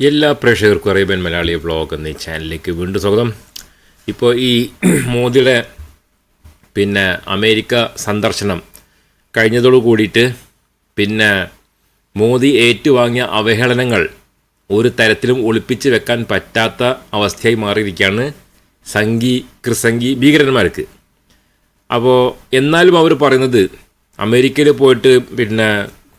എല്ലാ പ്രേക്ഷകർക്കും Arabian Malayali vlog എന്ന ചാനലിലേക്ക് വീണ്ടും സ്വാഗതം. ഇപ്പോൾ ഈ മോദിയുടെ പിന്നെ അമേരിക്ക സന്ദർശനം കഴിഞ്ഞതോട് കൂടിയിട്ട് പിന്നെ മോദി ഏറ്റുവാങ്ങിയ അവഹേളനങ്ങൾ ഒരു തരത്തിലും ഒളിപ്പിച്ച് വെക്കാൻ പറ്റാത്ത അവസ്ഥയായി മാറിയിരിക്കുകയാണ് സംഘി കൃസംഗി ഭീകരന്മാർക്ക്. അപ്പോൾ എന്നാലും അവർ പറയുന്നത് അമേരിക്കയിൽ പോയിട്ട് പിന്നെ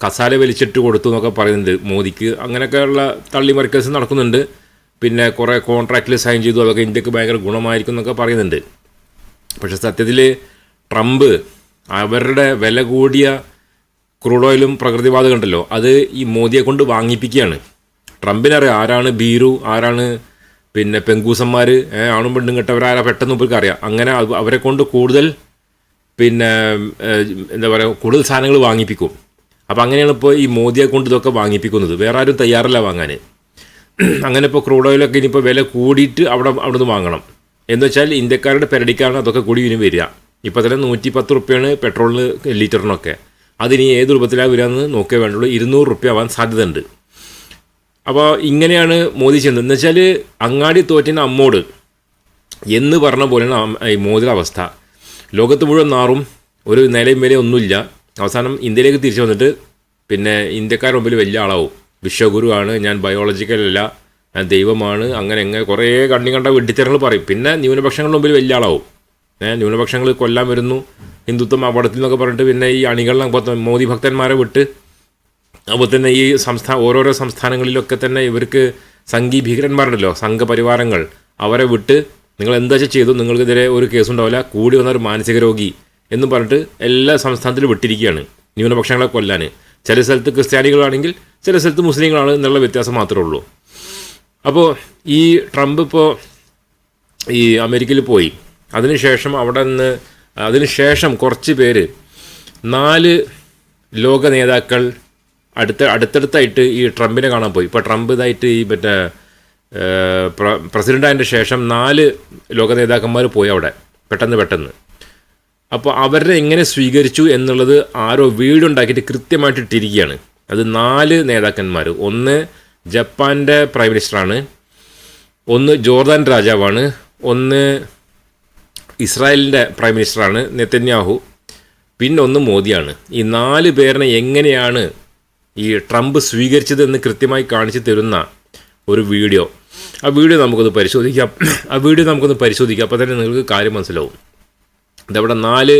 കസാല വലിച്ചിട്ട് കൊടുത്തു എന്നൊക്കെ പറയുന്നുണ്ട് മോദിക്ക്. അങ്ങനെയൊക്കെയുള്ള തള്ളിമറിക്കൽസ് നടക്കുന്നുണ്ട്. പിന്നെ കുറേ കോൺട്രാക്റ്റിൽ സൈൻ ചെയ്തു. അതൊക്കെ ഇന്ത്യയ്ക്ക് ഭയങ്കര ഗുണമായിരിക്കും എന്നൊക്കെ പറയുന്നുണ്ട്. പക്ഷെ സത്യത്തിൽ ട്രംപ് അവരുടെ വില കൂടിയ ക്രൂഡ് ഓയിലും പ്രകൃതിവാതകം ഉണ്ടല്ലോ അത് ഈ മോദിയെ കൊണ്ട് വാങ്ങിപ്പിക്കുകയാണ്. ട്രംപിനറിയാം ആരാണ് ബീരു ആരാണ് പിന്നെ പെങ്കൂസന്മാർ ആണും പെണ്ണും കെട്ടവരാരാ പെട്ടെന്ന് ഇവർക്ക് അറിയാം. അങ്ങനെ അവരെ കൊണ്ട് കൂടുതൽ പിന്നെ എന്താ പറയുക കൂടുതൽ സാധനങ്ങൾ വാങ്ങിപ്പിക്കും. അപ്പോൾ അങ്ങനെയാണ് ഇപ്പോൾ ഈ മോദിയെ കൊണ്ട് ഇതൊക്കെ വാങ്ങിപ്പിക്കുന്നത്. വേറെ ആരും തയ്യാറല്ല വാങ്ങാൻ അങ്ങനെ ഇപ്പോൾ ക്രൂഡ് ഓയിലൊക്കെ ഇനിയിപ്പോൾ വില കൂടിയിട്ട് അവിടെ അവിടെ നിന്ന് വാങ്ങണം. എന്ന് വെച്ചാൽ ഇന്ത്യക്കാരുടെ പെരടിക്കാണ് അതൊക്കെ കൂടി ഇനി വരിക. ഇപ്പോൾ തന്നെ നൂറ്റി പത്ത് റുപ്യാണ് പെട്രോളിന് ലിറ്ററിനൊക്കെ. അതിനി ഏത് രൂപത്തിലാണ് വരിക എന്ന് നോക്കേ വേണ്ടുള്ളൂ. ഇരുന്നൂറ് റുപ്യ ആവാൻ സാധ്യതയുണ്ട്. അപ്പോൾ ഇങ്ങനെയാണ് മോദി ചെയ്യുന്നത്. എന്ന് വെച്ചാൽ അങ്ങാടി തോറ്റിന് അമ്മോട് എന്ന് പറഞ്ഞ പോലെയാണ് ഈ മോദിയുടെ അവസ്ഥ. ലോകത്ത് മുഴുവൻ നാറും ഒരു നിലയും വിലയും ഒന്നുമില്ല. അവസാനം ഇന്ത്യയിലേക്ക് തിരിച്ചു വന്നിട്ട് പിന്നെ ഇന്ത്യക്കാരുടെ മുമ്പിൽ വലിയ ആളാവും. വിശ്വഗുരുവാണ് ഞാൻ ബയോളജിക്കലല്ല ഞാൻ ദൈവമാണ് അങ്ങനെ എങ്ങനെ കുറേ കണ്ണി കണ്ട വെട്ടിത്തരങ്ങൾ പറയും. പിന്നെ ന്യൂനപക്ഷങ്ങളുടെ മുമ്പിൽ വലിയ ആളാവും. ഏഹ് ന്യൂനപക്ഷങ്ങൾ കൊല്ലാൻ വരുന്നു ഹിന്ദുത്വം അപകടത്തിൽ നിന്നൊക്കെ പറഞ്ഞിട്ട് പിന്നെ ഈ അണികളിലെ മോദി ഭക്തന്മാരെ വിട്ട് അപ്പോൾ തന്നെ ഈ സംസ്ഥാന ഓരോരോ സംസ്ഥാനങ്ങളിലൊക്കെ തന്നെ ഇവർക്ക് സംഘി ഭീകരന്മാരുണ്ടല്ലോ സംഘപരിവാരങ്ങൾ. അവരെ വിട്ട് നിങ്ങൾ എന്താ ചെയ്തു? നിങ്ങൾക്കെതിരെ ഒരു കേസുണ്ടാവില്ല കൂടി വന്ന ഒരു മാനസിക രോഗി. എന്ന് പറഞ്ഞിട്ട് എല്ലാ സംസ്ഥാനത്തിലും വിട്ടിരിക്കുകയാണ്. ന്യൂനപക്ഷങ്ങളെ കൊല്ലാൻ ചില സ്ഥലത്ത് ക്രിസ്ത്യാനികളാണെങ്കിൽ ചില സ്ഥലത്ത് മുസ്ലിങ്ങളാണ് എന്നുള്ള വ്യത്യാസം മാത്രമേ ഉള്ളൂ. അപ്പോൾ ഈ ട്രംപ് ഇപ്പോൾ ഈ അമേരിക്കയിൽ പോയി. അതിനുശേഷം അവിടെ നിന്ന് അതിനുശേഷം കുറച്ച് പേര് നാല് ലോക നേതാക്കൾ അടുത്ത അടുത്തടുത്തായിട്ട് ഈ ട്രംപിനെ കാണാൻ പോയി. ഇപ്പോൾ ട്രംപ് ഇതായിട്ട് ഈ മറ്റേ ഏഹ്, പ്ര- പ്രസിഡന്റായതിന്റെ ശേഷം നാല് ലോക നേതാക്കന്മാർ പോയി അവിടെ. പെട്ടെന്ന് പെട്ടെന്ന്. അപ്പോൾ അവരെ എങ്ങനെ സ്വീകരിച്ചു എന്നുള്ളത് ആരോ വീടുണ്ടാക്കിയിട്ട് കൃത്യമായിട്ട് ഇട്ടിരിക്കുകയാണ്. അത് നാല് നേതാക്കന്മാർ. ഒന്ന് ജപ്പാന്റെ പ്രൈം മിനിസ്റ്ററാണ്. ഒന്ന് ജോർദാൻ രാജാവാണ്. ഒന്ന് ഇസ്രായേലിന്റെ പ്രൈം മിനിസ്റ്ററാണ് നെത്തന്യാഹു പിന്നെ ഒന്ന് മോദിയാണ്. ഈ നാല് പേരിനെ എങ്ങനെയാണ് ഈ ട്രംപ് സ്വീകരിച്ചതെന്ന് കൃത്യമായി കാണിച്ചു തരുന്ന ഒരു വീഡിയോ. ആ വീഡിയോ നമുക്കൊന്ന് പരിശോധിക്കാം. ആ വീഡിയോ നമുക്കൊന്ന് പരിശോധിക്കാം. അപ്പോൾ തന്നെ നിങ്ങൾക്ക് കാര്യം മനസ്സിലാവും. ഇതവിടെ നാല്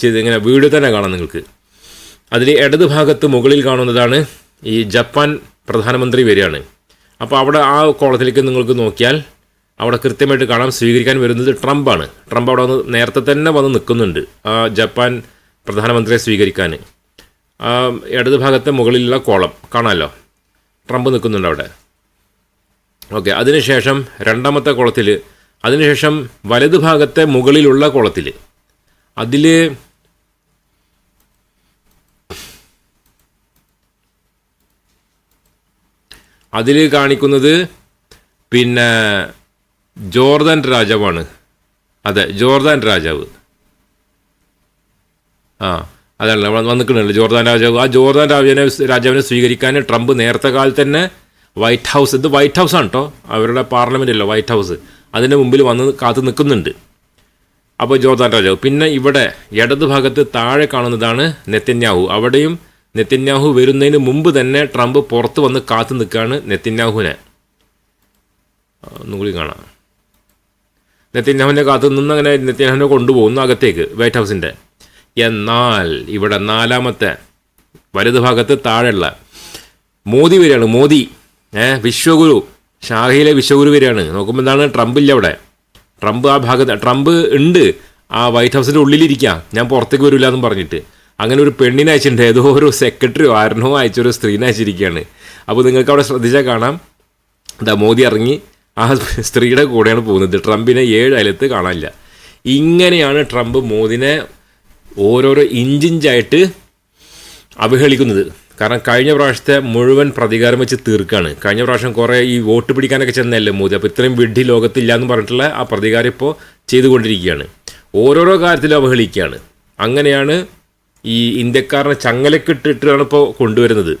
ചെയ്ത് ഇങ്ങനെ വീട് തന്നെ കാണാം നിങ്ങൾക്ക്. അതിൽ ഇടത് ഭാഗത്ത് മുകളിൽ കാണുന്നതാണ് ഈ ജപ്പാൻ പ്രധാനമന്ത്രി വരികയാണ്. അപ്പോൾ അവിടെ ആ കോളത്തിലേക്ക് നിങ്ങൾക്ക് നോക്കിയാൽ അവിടെ കൃത്യമായിട്ട് കാണാം സ്വീകരിക്കാൻ വരുന്നത് ട്രംപാണ്. ട്രംപ് അവിടെ വന്ന് നേരത്തെ തന്നെ വന്ന് നിൽക്കുന്നുണ്ട് ആ ജപ്പാൻ പ്രധാനമന്ത്രിയെ സ്വീകരിക്കാൻ. ഇടത് ഭാഗത്തെ മുകളിലുള്ള കോളം കാണാമല്ലോ ട്രംപ് നിൽക്കുന്നുണ്ട് അവിടെ. ഓക്കെ അതിനുശേഷം രണ്ടാമത്തെ കുളത്തിൽ അതിനുശേഷം വലത് ഭാഗത്തെ മുകളിലുള്ള കുളത്തിൽ അതിൽ അതിൽ കാണിക്കുന്നത് പിന്നെ ജോർദാൻ രാജാവാണ്. അതെ ജോർദാൻ രാജാവ്. ആ അതാണ് വന്നിക്കുന്നുണ്ട് ജോർദാൻ രാജാവ്. ആ ജോർദാൻ രാജാവിനെ രാജാവിനെ സ്വീകരിക്കാൻ ട്രംപ് നേരത്തെ കാലത്ത് തന്നെ വൈറ്റ് ഹൗസ് ഇത് വൈറ്റ് ഹൗസ് ആണ് കേട്ടോ അവരുടെ പാർലമെന്റ് അല്ല വൈറ്റ് ഹൗസ്. അതിന്റെ മുമ്പിൽ വന്ന് കാത്തു നിൽക്കുന്നുണ്ട്. അപ്പോൾ ജോർദാൻ രാജാവ് പിന്നെ ഇവിടെ ഇടതുഭാഗത്ത് താഴെ കാണുന്നതാണ് നെത്തന്യാഹു. അവിടെയും നെത്തന്യാഹു വരുന്നതിന് മുമ്പ് തന്നെ ട്രംപ് പുറത്ത് വന്ന് കാത്തു നിൽക്കുകയാണ് നെത്തന്യാഹുവിനെ. ഒന്നുകൂടി കാണാം. നെത്തന്യാഹുവിനെ കാത്തു നിന്ന് അങ്ങനെ നെത്തന്യാഹുവിനെ കൊണ്ടുപോകുന്നു അകത്തേക്ക് വൈറ്റ് ഹൗസിന്റെ. എന്നാൽ ഇവിടെ നാലാമത്തെ വലത് ഭാഗത്ത് താഴെയുള്ള മോദി വരികയാണ്. മോദി ഏഹ് വിശ്വഗുരു ഷാഹിയിലെ വിശ്വഗുരു വരികയാണ്. നോക്കുമ്പോൾ എന്താണ്? ട്രംപ് ഇല്ല അവിടെ. ട്രംപ് ആ ഭാഗത്ത് ട്രംപ് ഉണ്ട്. ആ വൈറ്റ് ഹൗസിന്റെ ഉള്ളിലിരിക്കാം. ഞാൻ പുറത്തേക്ക് വരില്ല എന്നും പറഞ്ഞിട്ട്. അങ്ങനെ ഒരു പെണ്ണിനെ അയച്ചിട്ടുണ്ട്. ഏതോ ഒരു സെക്രട്ടറിയോ ആരണോ അയച്ചൊരു സ്ത്രീനെ അയച്ചിരിക്കുകയാണ് അപ്പോൾ നിങ്ങൾക്ക് അവിടെ ശ്രദ്ധിച്ചാൽ കാണാം. എന്താ മോദി ഇറങ്ങി. ആ സ്ത്രീയുടെ കൂടെയാണ് പോകുന്നത്. ട്രംപിനെ ഏഴ് അയലത്ത് കാണാനില്ല. ഇങ്ങനെയാണ് ട്രംപ് മോദിനെ ഓരോരോ ഇഞ്ചിഞ്ചായിട്ട് അവഹേളിക്കുന്നത്. കാരണം കഴിഞ്ഞ പ്രാവശ്യത്തെ മുഴുവൻ പ്രതികാരം വെച്ച് തീർക്കാണ്. കഴിഞ്ഞ പ്രാവശ്യം കുറേ ഈ വോട്ട് പിടിക്കാനൊക്കെ ചെന്നല്ലേ മോദി? അപ്പോൾ ഇത്രയും വിഡ്ഢി ലോകത്തില്ല എന്ന് പറഞ്ഞിട്ടുള്ള ആ പ്രതികാരം ഇപ്പോൾ ചെയ്തുകൊണ്ടിരിക്കുകയാണ്. ഓരോരോ കാര്യത്തിലും അവഹേളിക്കുകയാണ്. അങ്ങനെയാണ് ഈ ഇന്ത്യക്കാരനെ ചങ്ങലക്കിട്ടിട്ടാണ് ഇപ്പോൾ കൊണ്ടുവരുന്നത്.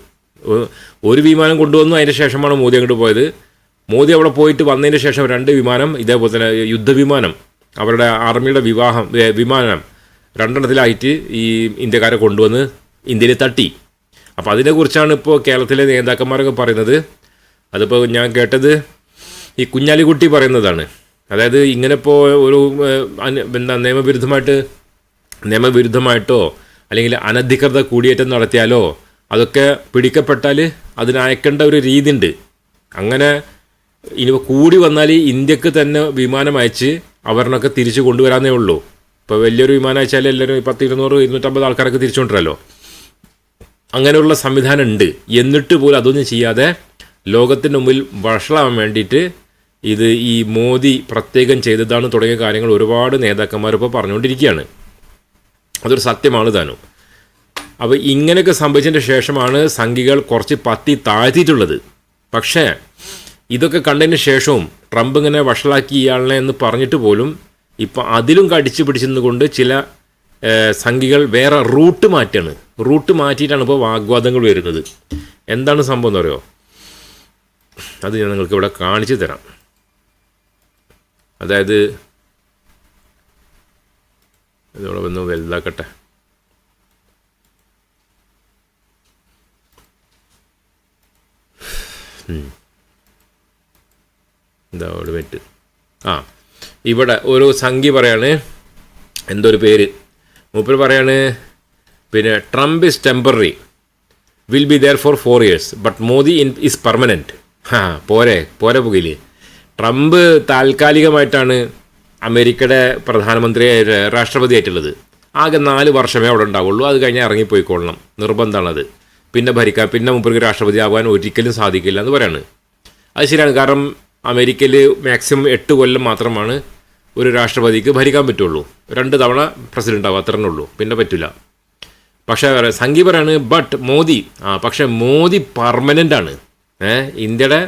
ഒരു വിമാനം കൊണ്ടുവന്നു അതിന് ശേഷമാണ് മോദി അങ്ങോട്ട് പോയത്. മോദി അവിടെ പോയിട്ട് വന്നതിന് ശേഷം രണ്ട് വിമാനം ഇതേപോലെ തന്നെ യുദ്ധവിമാനം അവരുടെ ആർമിയുടെ വിവാഹം വിമാനം രണ്ടെണ്ണത്തിലായിട്ട് ഈ ഇന്ത്യക്കാരെ കൊണ്ടുവന്ന് ഇന്ത്യയിൽ തട്ടി. അപ്പോൾ അതിനെക്കുറിച്ചാണ് ഇപ്പോൾ കേരളത്തിലെ നേതാക്കന്മാരൊക്കെ പറയുന്നത്. അതിപ്പോൾ ഞാൻ കേട്ടത് ഈ കുഞ്ഞാലിക്കുട്ടി പറയുന്നതാണ്. അതായത് ഇങ്ങനെ ഇപ്പോൾ ഒരു എന്താ നിയമവിരുദ്ധമായിട്ട് നിയമവിരുദ്ധമായിട്ടോ അല്ലെങ്കിൽ അനധികൃത കൂടിയേറ്റം നടത്തിയാലോ അതൊക്കെ പിടിക്കപ്പെട്ടാൽ അതിനയക്കേണ്ട ഒരു രീതി ഉണ്ട് അങ്ങനെ ഇനി കൂടി വന്നാൽ ഇന്ത്യയ്ക്ക് തന്നെ വിമാനം അയച്ച് അവരിനൊക്കെ തിരിച്ചു കൊണ്ടുവരാനേ ഉള്ളൂ. ഇപ്പോൾ വലിയൊരു വിമാനം അയച്ചാൽ എല്ലാവരും പത്ത് ഇരുന്നൂറ് ഇരുന്നൂറ്റമ്പത് ആൾക്കാരൊക്കെ തിരിച്ചു കൊണ്ടുവരല്ലോ അങ്ങനെയുള്ള സംവിധാനം ഉണ്ട് എന്നിട്ട് പോലും അതൊന്നും ചെയ്യാതെ ലോകത്തിന് മുമ്പിൽ വഷളാവാൻ വേണ്ടിയിട്ട് ഇത് ഈ മോദി പ്രത്യേകം ചെയ്തതാണ് തുടങ്ങിയ കാര്യങ്ങൾ ഒരുപാട് നേതാക്കന്മാർ ഇപ്പോൾ പറഞ്ഞുകൊണ്ടിരിക്കുകയാണ്. അതൊരു സത്യമാണ് താനും. അപ്പോൾ ഇങ്ങനെയൊക്കെ സംഭവിച്ചതിന്റെ ശേഷമാണ് സംഘികൾ കുറച്ച് പത്തി താഴ്ത്തിയിട്ടുള്ളത്. പക്ഷേ ഇതൊക്കെ കണ്ടതിന് ശേഷവും ട്രംപ് ഇങ്ങനെ വഷളാക്കി ഇയാളിനെ എന്ന് പറഞ്ഞിട്ട് പോലും ഇപ്പം അതിലും കടിച്ചു പിടിച്ചതുകൊണ്ട് ചില സംഘികൾ വേറെ റൂട്ട് മാറ്റാണ് റൂട്ട് മാറ്റിയിട്ടാണ് ഇപ്പോൾ വാഗ്വാദങ്ങൾ വരുന്നത്. എന്താണ് സംഭവം എന്ന് പറയുമോ അത് ഞാൻ നിങ്ങൾക്ക് ഇവിടെ കാണിച്ചു തരാം. അതായത് ഇതോടെ ഒന്ന് വലുതാക്കട്ടെ. എന്താ അവിടെ വെറ്റ് ആ ഇവിടെ ഒരു സംഖ്യ പറയാണ്. എന്തൊരു ഒരു പേര്. മൂപ്പര് പറയാണ് പിന്നെ Trump is temporary will be there for four years but Modi in is permanent ആ പോരെ പോരെ പുകയിൽ. ട്രംപ് താൽക്കാലികമായിട്ടാണ് അമേരിക്കയുടെ പ്രധാനമന്ത്രി രാഷ്ട്രപതിയായിട്ടുള്ളത്. ആകെ നാല് വർഷമേ അവിടെ ഉണ്ടാവുള്ളൂ അത് കഴിഞ്ഞാൽ ഇറങ്ങിപ്പോയിക്കൊള്ളണം നിർബന്ധമാണത്. പിന്നെ ഭരിക്കാൻ പിന്നെ മുപ്പർക്ക് രാഷ്ട്രപതി ആവാൻ ഒരിക്കലും സാധിക്കില്ല എന്ന് പറയാണ്. അത് ശരിയാണ് കാരണം അമേരിക്കയിൽ മാക്സിമം എട്ട് കൊല്ലം മാത്രമാണ് ഒരു രാഷ്ട്രപതിക്ക് ഭരിക്കാൻ പറ്റുള്ളൂ. രണ്ട് തവണ പ്രസിഡന്റ് ആവും അത്രേ ഉള്ളൂ. പിന്നെ പറ്റില്ല പക്ഷേ സംഘി പറയാണ് ബട്ട് മോദി. ആ പക്ഷേ മോദി പെർമനന്റ് ആണ്. ഇന്ത്യയുടെ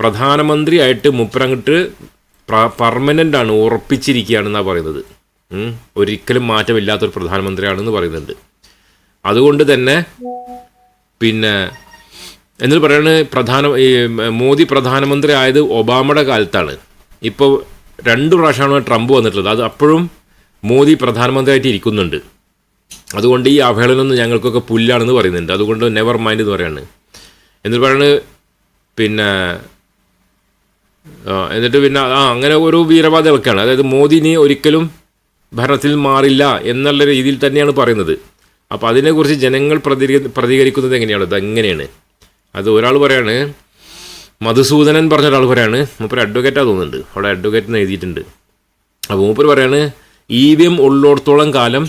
പ്രധാനമന്ത്രിയായിട്ട് മുപ്പരങ്ങിട്ട് പെർമനന്റ് ആണ് ഉറപ്പിച്ചിരിക്കുകയാണെന്നാണ് പറയുന്നത്. ഒരിക്കലും മാറ്റമില്ലാത്തൊരു പ്രധാനമന്ത്രിയാണെന്ന് പറയുന്നുണ്ട്. അതുകൊണ്ട് തന്നെ പിന്നെ എന്നിട്ട് പറയുന്നത് പ്രധാന മോദി പ്രധാനമന്ത്രി ആയത് ഒബാമയുടെ കാലത്താണ്. ഇപ്പോൾ രണ്ട് പ്രാവശ്യമാണ് ട്രംപ് വന്നിട്ടുള്ളത്. അത് അപ്പോഴും മോദി പ്രധാനമന്ത്രിയായിട്ട് ഇരിക്കുന്നുണ്ട്. അതുകൊണ്ട് ഈ അവഹേളനമൊന്നും ഞങ്ങൾക്കൊക്കെ പുല്ലാണെന്ന് പറയുന്നുണ്ട്. അതുകൊണ്ട് നെവർ മൈൻഡ് എന്ന് പറയാണ്. എന്നിട്ട് പറയുന്നത് പിന്നെ എന്നിട്ട് പിന്നെ ആ അങ്ങനെ ഒരു വീരവാദികളൊക്കെയാണ്. അതായത് മോദി ഇനി ഒരിക്കലും ഭരണത്തിൽ മാറില്ല എന്നുള്ള രീതിയിൽ തന്നെയാണ് പറയുന്നത്. അപ്പോൾ അതിനെക്കുറിച്ച് ജനങ്ങൾ പ്രതികരി പ്രതികരിക്കുന്നത് എങ്ങനെയാണ്? അത് എങ്ങനെയാണ് അത് ഒരാൾ പറയാണ് മധുസൂദനൻ പറഞ്ഞ ഒരാൾ പറയാണ് മൂപ്പര് അഡ്വക്കേറ്റാണ് തോന്നുന്നുണ്ട്. അവിടെ അഡ്വക്കേറ്റ് എഴുതിയിട്ടുണ്ട്. അപ്പോൾ മൂപ്പർ പറയാണ് ഇ വി എം ഉള്ളിടത്തോളം കാലം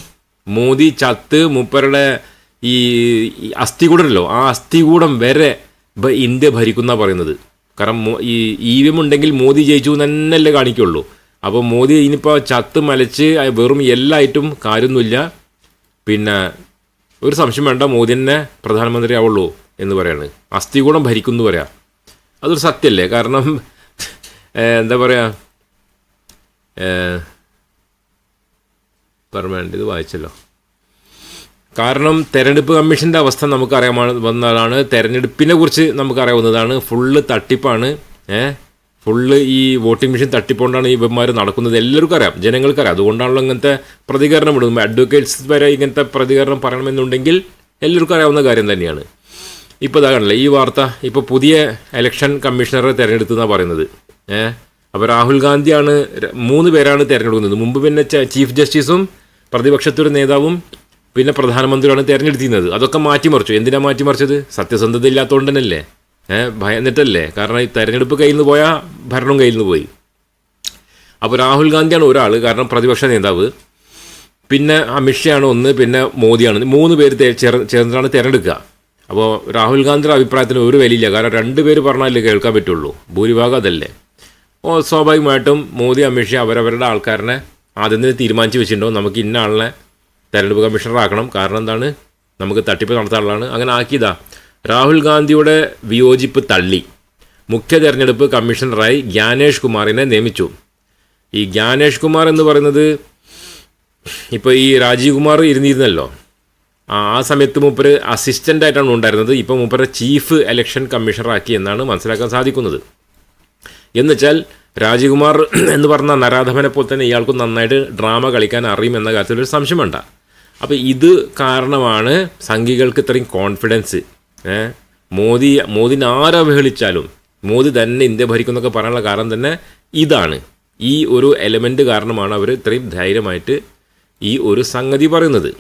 മോദി ചത്ത് മൂപ്പരുടെ ഈ അസ്ഥി അസ്ഥികൂടമല്ലോ ആ അസ്ഥി കൂടം വരെ ഇന്ത്യ ഭരിക്കുന്ന പറയുന്നത്. കാരണം ഈ ഇ വി എം ഉണ്ടെങ്കിൽ മോദി ജയിച്ചു തന്നെയല്ലേ കാണിക്കുള്ളൂ. അപ്പോൾ മോദി ഇനിയിപ്പോൾ ചത്ത് മലച്ച് വെറും എല്ലായിട്ടും കാര്യമൊന്നുമില്ല പിന്നെ ഒരു സംശയം വേണ്ട മോദി തന്നെ പ്രധാനമന്ത്രി ആവുള്ളൂ എന്ന് പറയാണ്. അസ്ഥികൂടം ഭരിക്കുന്നു പറയാം. അതൊരു സത്യമല്ലേ കാരണം എന്താ പറയുക പെർമനന്റ് ഇത് വായിച്ചല്ലോ. കാരണം തെരഞ്ഞെടുപ്പ് കമ്മീഷന്റെ അവസ്ഥ നമുക്കറിയാമാണ് വന്നതാണ്. തെരഞ്ഞെടുപ്പിനെ കുറിച്ച് നമുക്കറിയാവുന്നതാണ്. ഫുള്ള് തട്ടിപ്പാണ് ഏഹ് ഫുള്ള് ഈ വോട്ടിംഗ് മെഷീൻ തട്ടിപ്പോണ്ടാണ് ഈ ഇവന്മാർ നടക്കുന്നത്. എല്ലാവർക്കും അറിയാം ജനങ്ങൾക്കറിയാം. അതുകൊണ്ടാണല്ലോ ഇങ്ങനത്തെ പ്രതികരണം ഇടുന്നത് അഡ്വക്കേറ്റ്സ് വരെ ഇങ്ങനത്തെ പ്രതികരണം പറയണമെന്നുണ്ടെങ്കിൽ എല്ലാവർക്കും അറിയാവുന്ന കാര്യം തന്നെയാണ്. ഇപ്പോൾ ഇതാ ഈ വാർത്ത ഇപ്പോൾ പുതിയ ഇലക്ഷൻ കമ്മീഷണറെ തിരഞ്ഞെടുത്തെന്നാണ് പറയുന്നത്. ഏഹ് അപ്പോൾ രാഹുൽ ഗാന്ധിയാണ് മൂന്ന് പേരാണ് തിരഞ്ഞെടുക്കുന്നത്. മുമ്പ് പിന്നെ ചീഫ് ജസ്റ്റിസും പ്രതിപക്ഷത്തൊരു നേതാവും പിന്നെ പ്രധാനമന്ത്രിയാണ് തിരഞ്ഞെടുത്തിരുന്നത്. അതൊക്കെ മാറ്റിമറിച്ചു. എന്തിനാണ് മാറ്റിമറിച്ചത്? സത്യസന്ധത ഇല്ലാത്തതുകൊണ്ട് തന്നെയല്ലേ? ഏഹ് ഭയന്നിട്ടല്ലേ? കാരണം ഈ തെരഞ്ഞെടുപ്പ് കയ്യിൽ നിന്ന് പോയാൽ ഭരണം കയ്യിൽ നിന്ന് പോയി. അപ്പോൾ രാഹുൽ ഗാന്ധിയാണ് ഒരാൾ കാരണം പ്രതിപക്ഷ നേതാവ്. പിന്നെ അമിത്ഷയാണ് ഒന്ന് പിന്നെ മോദിയാണ്. മൂന്ന് പേര് ചേർന്നിട്ടാണ് തിരഞ്ഞെടുക്കുക. അപ്പോൾ രാഹുൽ ഗാന്ധിയുടെ അഭിപ്രായത്തിന് ഒരു വിലയില്ല. കാരണം രണ്ട് പേര് പറഞ്ഞാലേ കേൾക്കാൻ പറ്റുള്ളൂ. ഭൂരിഭാഗം അതല്ലേ. ഓ സ്വാഭാവികമായിട്ടും മോദി അമിത്ഷാ അവരവരുടെ ആൾക്കാരനെ ആദ്യം തന്നെ തീരുമാനിച്ച് വെച്ചിട്ടുണ്ടാവും. നമുക്ക് ഇന്ന ആളിനെ തെരഞ്ഞെടുപ്പ് കമ്മീഷണറാക്കണം കാരണം എന്താണ്? നമുക്ക് തട്ടിപ്പ് നടത്താനുള്ളതാണ് അങ്ങനെ ആക്കിയതാ. രാഹുൽ ഗാന്ധിയുടെ വിയോജിപ്പ് തള്ളി. മുഖ്യ തെരഞ്ഞെടുപ്പ് കമ്മീഷണറായി ജ്ഞാനേഷ് കുമാറിനെ നിയമിച്ചു. ഈ ജ്ഞാനേഷ് കുമാർ എന്ന് പറയുന്നത് ഇപ്പോൾ ഈ രാജീവ് കുമാർ ഇരുന്നിരുന്നല്ലോ. ആ സമയത്ത് മൂപ്പര് അസിസ്റ്റന്റ് ആയിട്ടാണ് ഉണ്ടായിരുന്നത്. ഇപ്പോൾ മൂപ്പര് ചീഫ് ഇലക്ഷൻ കമ്മീഷണറാക്കി എന്നാണ് മനസ്സിലാക്കാൻ സാധിക്കുന്നത്. എന്നുവെച്ചാൽ രാജകുമാർ എന്ന് പറഞ്ഞ നരാധമനെ പോലെ തന്നെ ഇയാൾക്ക് നന്നായിട്ട് ഡ്രാമ കളിക്കാൻ അറിയുമെന്ന കാര്യത്തിൽ ഒരു സംശയം വേണ്ട. അപ്പോൾ ഇത് കാരണമാണ് സംഘികൾക്ക് ഇത്രയും കോൺഫിഡൻസ് മോദി മോദിനെ ആരവഹേളിച്ചാലും മോദി തന്നെ ഇന്ത്യ ഭരിക്കുന്നൊക്കെ പറയാനുള്ള കാരണം തന്നെ ഇതാണ്. ഈ ഒരു എലമെന്റ് കാരണമാണ് അവർ ഇത്രയും ധൈര്യമായിട്ട് ഈ ഒരു സംഗതി പറയുന്നത്.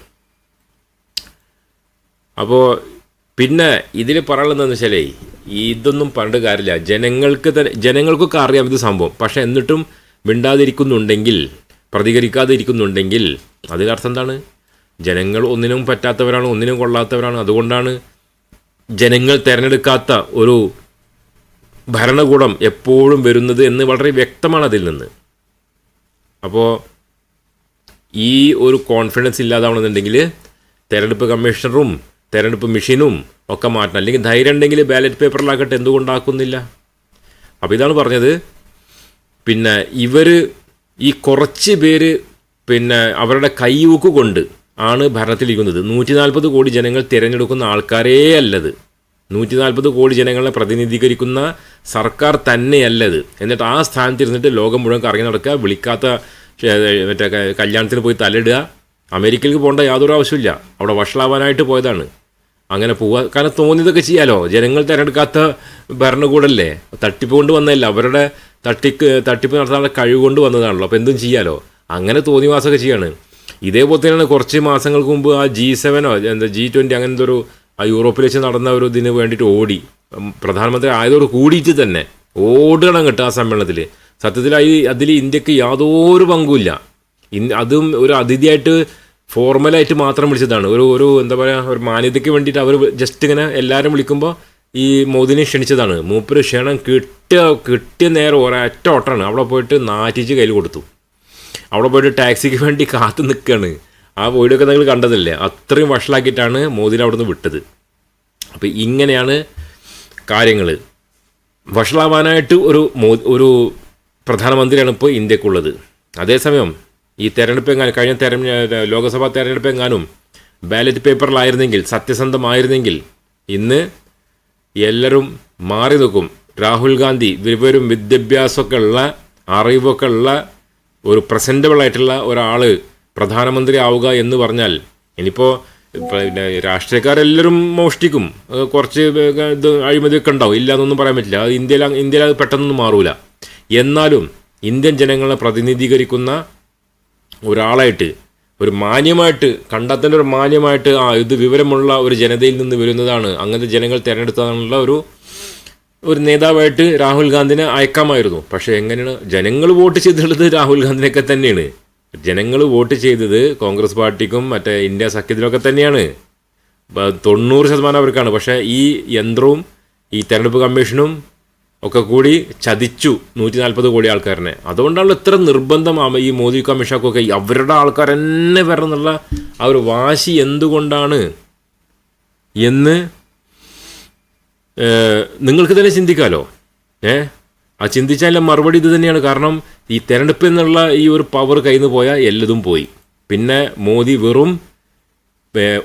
അപ്പോൾ പിന്നെ ഇതിൽ പറയാനുള്ളതെന്ന് വെച്ചാലേ ഇതൊന്നും പറഞ്ഞിട്ട് കാര്യമില്ല. ജനങ്ങൾക്ക് തന്നെ ജനങ്ങൾക്കൊക്കെ അറിയാം ഇത് സംഭവം. പക്ഷേ എന്നിട്ടും മിണ്ടാതിരിക്കുന്നുണ്ടെങ്കിൽ പ്രതികരിക്കാതിരിക്കുന്നുണ്ടെങ്കിൽ അതിനർത്ഥം എന്താണ്? ജനങ്ങൾ ഒന്നിനും പറ്റാത്തവരാണ് ഒന്നിനും കൊള്ളാത്തവരാണ്. അതുകൊണ്ടാണ് ജനങ്ങൾ തിരഞ്ഞെടുക്കാത്ത ഒരു ഭരണകൂടം എപ്പോഴും വരുന്നത് എന്ന് വളരെ വ്യക്തമാണ് അതിൽ നിന്ന്. അപ്പോൾ ഈ ഒരു കോൺഫിഡൻസ് ഇല്ലാതാവണമെന്നുണ്ടെങ്കിൽ തെരഞ്ഞെടുപ്പ് കമ്മീഷണറും തെരഞ്ഞെടുപ്പ് മെഷീനും ഒക്കെ മാറ്റണം. അല്ലെങ്കിൽ ധൈര്യം ഉണ്ടെങ്കിൽ ബാലറ്റ് പേപ്പറിലാക്കട്ടെ എന്തുകൊണ്ടാക്കുന്നില്ല? അപ്പോൾ ഇതാണ് പറഞ്ഞത്. പിന്നെ ഇവർ ഈ കുറച്ച് പേര് പിന്നെ അവരുടെ കൈയൂക്ക് കൊണ്ട് ആണ് ഭരണത്തിലിരിക്കുന്നത്. നൂറ്റി നാൽപ്പത് കോടി ജനങ്ങൾ തിരഞ്ഞെടുക്കുന്ന ആൾക്കാരേ അല്ലത്. നൂറ്റി നാൽപ്പത് കോടി ജനങ്ങളെ പ്രതിനിധീകരിക്കുന്ന സർക്കാർ തന്നെയല്ലത്. എന്നിട്ട് ആ സ്ഥാനത്തിരുന്നിട്ട് ലോകം മുഴുവൻ കറങ്ങി നടക്കുക വിളിക്കാത്ത മറ്റേ കല്യാണത്തിന് പോയി തലയിടുക അമേരിക്കയിലേക്ക് പോകേണ്ട യാതൊരു ആവശ്യമില്ല അവിടെ വഷളാവാനായിട്ട് പോയതാണ്. അങ്ങനെ പോവുക കാരണം തോന്നിയതൊക്കെ ചെയ്യാലോ? ജനങ്ങൾ തിരഞ്ഞെടുക്കാത്ത ഭരണകൂടല്ലേ? തട്ടിപ്പ് കൊണ്ട് വന്നതല്ല? അവരുടെ തട്ടിക്ക് തട്ടിപ്പ് നടത്താനുള്ള കഴിവ് കൊണ്ട് വന്നതാണല്ലോ. അപ്പോൾ എന്തും ചെയ്യാലോ? അങ്ങനെ തോന്നിവാസമൊക്കെ ചെയ്യാണ്. ഇതേപോലെ തന്നെയാണ് കുറച്ച് മാസങ്ങൾക്ക് മുമ്പ് ആ ജി സെവനോ എന്താ ജി ട്വന്റി അങ്ങനത്തെ ഒരു ആ യൂറോപ്പിൽ വെച്ച് നടന്ന ഒരു ഇതിന് വേണ്ടിയിട്ട് ഓടി. പ്രധാനമന്ത്രി ആയതോട് കൂടിയിട്ട് തന്നെ ഓടണം കേട്ടോ ആ സമ്മേളനത്തിൽ സത്യത്തിൽ അതിൽ ഇന്ത്യയ്ക്ക് യാതൊരു പങ്കുമില്ല ഇൻ അതും ഒരു അതിഥിയായിട്ട് ഫോർമലായിട്ട് മാത്രം വിളിച്ചതാണ്. ഒരു ഒരു എന്താ പറയുക ഒരു മാന്യതയ്ക്ക് വേണ്ടിയിട്ട് അവർ ജസ്റ്റ് ഇങ്ങനെ എല്ലാവരും വിളിക്കുമ്പോൾ ഈ മോദിനെ ക്ഷണിച്ചതാണ്. മൂപ്പര് ക്ഷണം കിട്ടിയ കിട്ടിയ നേരം ഒരൊറ്റ ഓട്ടാണ് അവിടെ പോയിട്ട് നാറ്റിച്ച് കയ്യിൽ കൊടുത്തു. അവിടെ പോയിട്ട് ടാക്സിക്ക് വേണ്ടി കാത്തു നിൽക്കുകയാണ് ആ വീടൊക്കെ നിങ്ങൾ കണ്ടതല്ലേ? അത്രയും വഷളാക്കിയിട്ടാണ് മോദിനെ അവിടെ നിന്ന് വിട്ടത്. അപ്പോൾ ഇങ്ങനെയാണ് കാര്യങ്ങൾ വഷളാവാനായിട്ട് ഒരു മോ ഒരു പ്രധാനമന്ത്രിയാണ് ഇപ്പോൾ ഇന്ത്യക്കുള്ളത്. അതേസമയം ഈ തെരഞ്ഞെടുപ്പ് കഴിഞ്ഞ തെരഞ്ഞെ ലോക്സഭാ തെരഞ്ഞെടുപ്പ് എങ്ങാനും ബാലറ്റ് പേപ്പറിലായിരുന്നെങ്കിൽ സത്യസന്ധമായിരുന്നെങ്കിൽ ഇന്ന് എല്ലാവരും മാറി നിൽക്കും. രാഹുൽ ഗാന്ധി വിവരും വിദ്യാഭ്യാസമൊക്കെ ഉള്ള അറിവൊക്കെ ഉള്ള ഒരു പ്രസന്റബിൾ ആയിട്ടുള്ള ഒരാൾ പ്രധാനമന്ത്രി ആവുക എന്ന് പറഞ്ഞാൽ ഇനിയിപ്പോൾ പിന്നെ രാഷ്ട്രീയക്കാരെല്ലാവരും മോഷ്ടിക്കും. കുറച്ച് ഇത് അഴിമതിയൊക്കെ ഉണ്ടാവും. ഇല്ല എന്നൊന്നും പറയാൻ പറ്റില്ല. അത് ഇന്ത്യയിൽ ഇന്ത്യയിൽ അത് പെട്ടെന്നൊന്നും മാറൂല. എന്നാലും ഇന്ത്യൻ ജനങ്ങളെ പ്രതിനിധീകരിക്കുന്ന ഒരാളായിട്ട് ഒരു മാന്യമായിട്ട് കണ്ടെത്തേണ്ട ഒരു മാന്യമായിട്ട് ആ ഇത് വിവരമുള്ള ഒരു ജനതയിൽ നിന്ന് വരുന്നതാണ്. അങ്ങനത്തെ ജനങ്ങൾ തിരഞ്ഞെടുത്തതാണുള്ള ഒരു ഒരു നേതാവായിട്ട് രാഹുൽ ഗാന്ധിനെ അയക്കാമായിരുന്നു. പക്ഷേ എങ്ങനെയാണ് ജനങ്ങൾ വോട്ട് ചെയ്തിട്ടുള്ളത് രാഹുൽ ഗാന്ധിനെയൊക്കെ തന്നെയാണ്. ജനങ്ങൾ വോട്ട് ചെയ്തത് കോൺഗ്രസ് പാർട്ടിക്കും മറ്റേ ഇന്ത്യ സഖ്യത്തിനൊക്കെ തന്നെയാണ്. തൊണ്ണൂറ് ശതമാനം അവർക്കാണ്. പക്ഷേ ഈ യന്ത്രവും ഈ തെരഞ്ഞെടുപ്പ് കമ്മീഷനും ഒക്കെ കൂടി ചതിച്ചു നൂറ്റി നാൽപ്പത് കോടി ആൾക്കാരനെ. അതുകൊണ്ടാണല്ലോ ഇത്ര നിർബന്ധം ആ ഈ മോദി കമ്മീഷക്കൊക്കെ അവരുടെ ആൾക്കാർ തന്നെ വരണം എന്നുള്ള ആ ഒരു വാശി എന്തുകൊണ്ടാണ്? എന്ന് നിങ്ങൾക്ക് തന്നെ ചിന്തിക്കാമല്ലോ ഏ ആ ചിന്തിച്ചാലും മറുപടി ഇത് തന്നെയാണ്. കാരണം ഈ തെരഞ്ഞെടുപ്പ് എന്നുള്ള ഈ ഒരു പവർ കയ്യിൽ നിന്ന് പോയാൽ എല്ലതും പോയി. പിന്നെ മോദി വെറും